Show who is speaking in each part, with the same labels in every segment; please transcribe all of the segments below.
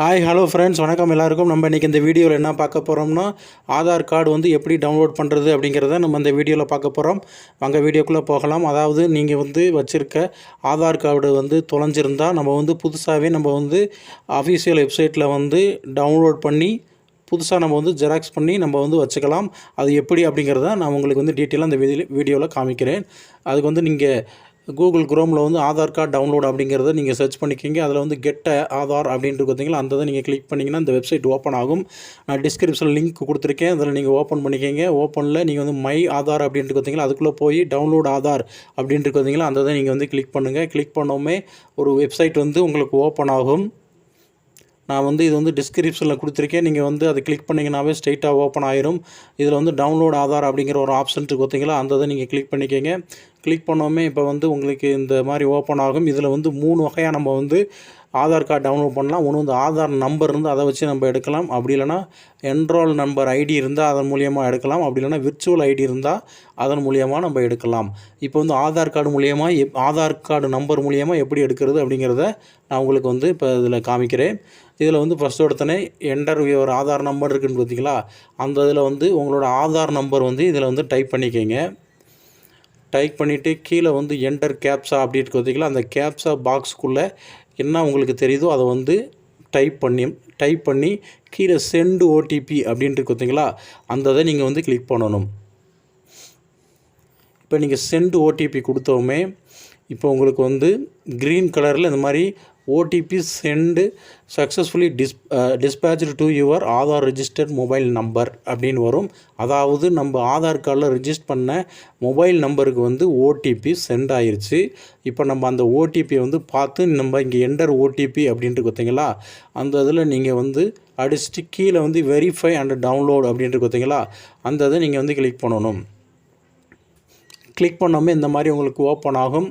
Speaker 1: Hi hello friends வணக்கம் எல்லாருக்கும். நம்ம இன்றைக்கி இந்த வீடியோவில் என்ன பார்க்க போகிறோம்னா ஆதார் கார்டு வந்து எப்படி டவுன்லோட் பண்ணுறது அப்படிங்கிறத நம்ம இந்த வீடியோவில் பார்க்க போகிறோம் வாங்க வீடியோக்குள்ளே போகலாம். அதாவது நீங்கள் வந்து வச்சுருக்க ஆதார் கார்டு வந்து தொலைஞ்சிருந்தால் நம்ம வந்து புதுசாகவே நம்ம வந்து அஃபீஷியல் வெப்சைட்டில் வந்து டவுன்லோட் பண்ணி புதுசாக நம்ம வந்து ஜெராக்ஸ் பண்ணி நம்ம வந்து வச்சுக்கலாம். அது எப்படி அப்படிங்கிறத நான் உங்களுக்கு வந்து டீட்டெயிலாக அந்த வீடியோவில் காமிக்கிறேன். அதுக்கு வந்து நீங்கள் கூகுள் குரோமில் வந்து ஆதார் கார்டு டவுன்லோட் அப்படிங்கிறத நீங்கள் சர்ச் பண்ணிக்கிங்க. அதில் வந்து கெட்ட ஆதார் அப்படின்ட்டு பார்த்தீங்களா அந்த இதை நீங்கள் கிளிக் பண்ணிங்கன்னா அந்த வெப்சைட் ஓப்பன் ஆகும். நான் டிஸ்கிரிப்ஷனில் லிங்க் கொடுத்துருக்கேன். அதில் நீங்கள் ஓப்பன் பண்ணிக்கிங்க. ஓப்பனில் நீங்கள் வந்து மை ஆதார் அப்படின்ட்டு பார்த்தீங்களா அதுக்குள்ளே போய் டவுன்லோட் ஆதார் அப்படின்ட்டு பார்த்தீங்களா அந்த இதை நீங்கள் வந்து கிளிக் பண்ணுங்கள் கிளிக் பண்ணோமே ஒரு வெப்சைட் வந்து உங்களுக்கு ஓப்பன் ஆகும். நான் வந்து இது வந்து டிஸ்கிரிப்ஷனில் கொடுத்துருக்கேன். நீங்கள் வந்து அதை கிளிக் பண்ணிங்கனாவே ஸ்ட்ரைட்டாக ஓப்பன் ஆயிரும். இதில் வந்து டவுன்லோட் ஆதார் அப்படிங்கிற ஒரு ஆப்ஷன் இருக்கு பார்த்தீங்களா? அந்த இதை நீங்கள் கிளிக் பண்ணிக்கோங்க. கிளிக் பண்ணோமே இப்போ வந்து உங்களுக்கு இந்த மாதிரி ஓப்பன் ஆகும். இதில் வந்து மூணு வகையாக நம்ம வந்து ஆதார் கார்டு டவுன்லோட் பண்ணலாம். ஒன்று வந்து ஆதார் நம்பர் இருந்து அதை வச்சு நம்ம எடுக்கலாம். அப்படி இல்லைனா என்ரோல் நம்பர் ஐடி இருந்தால் அதன் மூலியமாக எடுக்கலாம். அப்படி இல்லைனா விர்ச்சுவல் ஐடி இருந்தால் அதன் மூலியமாக நம்ம எடுக்கலாம். இப்போ வந்து ஆதார் கார்டு மூலியமாக எப் ஆதார் கார்டு நம்பர் மூலியமாக எப்படி எடுக்கிறது அப்படிங்கிறத நான் உங்களுக்கு வந்து இப்போ இதில் காமிக்கிறேன். இதில் வந்து ஃபஸ்ட்டு ஒருத்தனே என்டர் ஒரு ஆதார் நம்பர் இருக்குதுன்னு பார்த்தீங்களா அந்த இதில் வந்து உங்களோட ஆதார் நம்பர் வந்து இதில் வந்து டைப் பண்ணிக்கோங்க. டைப் பண்ணிவிட்டு கீழே வந்து என்டர் கேப்ஸா அப்படி பார்த்தீங்களா அந்த கேப்ஸா பாக்ஸுக்குள்ளே என்ன உங்களுக்கு தெரியுதோ அதை வந்து டைப் பண்ணி டைப் பண்ணி கீழே சென்டு ஓடிபி அப்படின்ட்டு பார்த்தீங்களா அந்த இதை நீங்கள் வந்து கிளிக் பண்ணணும். இப்போ நீங்கள் சென்டு ஓடிபி கொடுத்தோமே இப்போ உங்களுக்கு வந்து க்ரீன் கலரில் இந்த மாதிரி OTP sent successfully dis dispatch to your Aadhaar registered mobile number அப்படின்னு வரும். அதாவது நம்ம ஆதார் கார்டில் ரிஜிஸ்டர் பண்ண மொபைல் நம்பருக்கு வந்து ஓடிபி சென்ட் ஆயிடுச்சு இப்போ நம்ம அந்த ஓடிபியை வந்து பார்த்து நம்ம இங்கே என்டர் ஓடிபி அப்படின்ட்டு பார்த்தீங்களா அந்த இதில் நீங்கள் வந்து அடிச்சுட்டு கீழே வந்து வெரிஃபை அண்ட் டவுன்லோட் அப்படின்ட்டு பார்த்தீங்களா அந்த இதை நீங்கள் வந்து கிளிக் பண்ணணும். கிளிக் பண்ணோமே இந்த மாதிரி உங்களுக்கு ஓப்பன் ஆகும்.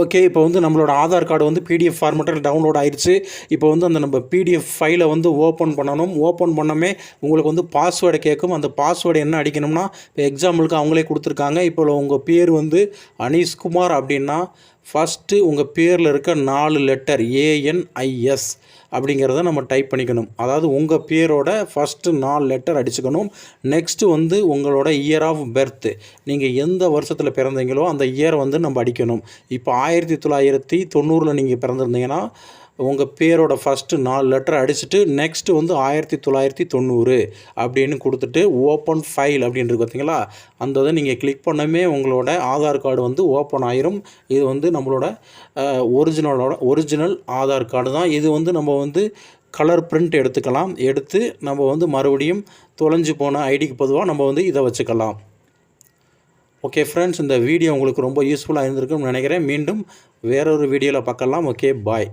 Speaker 1: ஓகே இப்போ வந்து நம்மளோட ஆதார் கார்டு வந்து பிடிஎஃப் ஃபார்மேட்டில் டவுன்லோட் ஆயிடுச்சு இப்போ வந்து அந்த நம்ம பிடிஎஃப் ஃபைலை வந்து ஓப்பன் பண்ணணும். ஓப்பன் பண்ணமே உங்களுக்கு வந்து பாஸ்வேர்டை கேட்கும் அந்த பாஸ்வேர்டு என்ன அடிக்கணும்னா இப்போ எக்ஸாம்பிளுக்கு அவங்களே கொடுத்துருக்காங்க. இப்போ உங்கள் பேர் வந்து அனீஷ்குமார் அப்படின்னா ஃபஸ்ட்டு உங்கள் பேரில் இருக்க நாலு லெட்டர் ஏஎன்ஐஎஸ் அப்படிங்கிறத நம்ம டைப் பண்ணிக்கணும். அதாவது உங்கள் பேரோட ஃபஸ்ட்டு நாலு லெட்டர் அடிச்சுக்கணும். நெக்ஸ்ட்டு வந்து உங்களோட இயர் ஆஃப் பர்த்து நீங்கள் எந்த வருஷத்தில் பிறந்தீங்களோ அந்த இயர் வந்து நம்ம அடிக்கணும். இப்போ ஆயிரத்தி தொள்ளாயிரத்தி தொண்ணூறில் நீங்கள் பிறந்திருந்தீங்கன்னா உங்கள் பேரோட ஃபஸ்ட்டு நாலு லெட்டர் அடிச்சுட்டு நெக்ஸ்ட்டு வந்து ஆயிரத்தி தொள்ளாயிரத்தி தொண்ணூறு அப்படின்னு கொடுத்துட்டு ஓப்பன் ஃபைல் அப்படின்றது பார்த்தீங்களா அந்த இதை நீங்கள் கிளிக் பண்ணமே உங்களோட ஆதார் கார்டு வந்து ஓப்பன் ஆயிரும். இது வந்து நம்மளோட ஒரிஜினலோட ஒரிஜினல் ஆதார் கார்டு தான். இது வந்து நம்ம வந்து கலர் பிரிண்ட் எடுத்துக்கலாம். எடுத்து நம்ம வந்து மறுபடியும் தொலைஞ்சு போன ஐடிக்கு பொதுவாக நம்ம வந்து இதை வச்சுக்கலாம். ஓகே ஃப்ரெண்ட்ஸ் இந்த வீடியோ உங்களுக்கு ரொம்ப யூஸ்ஃபுல்லாக இருந்திருக்குன்னு நினைக்கிறேன். மீண்டும் வேறொரு வீடியோவில் பார்க்கலாம். Okay bye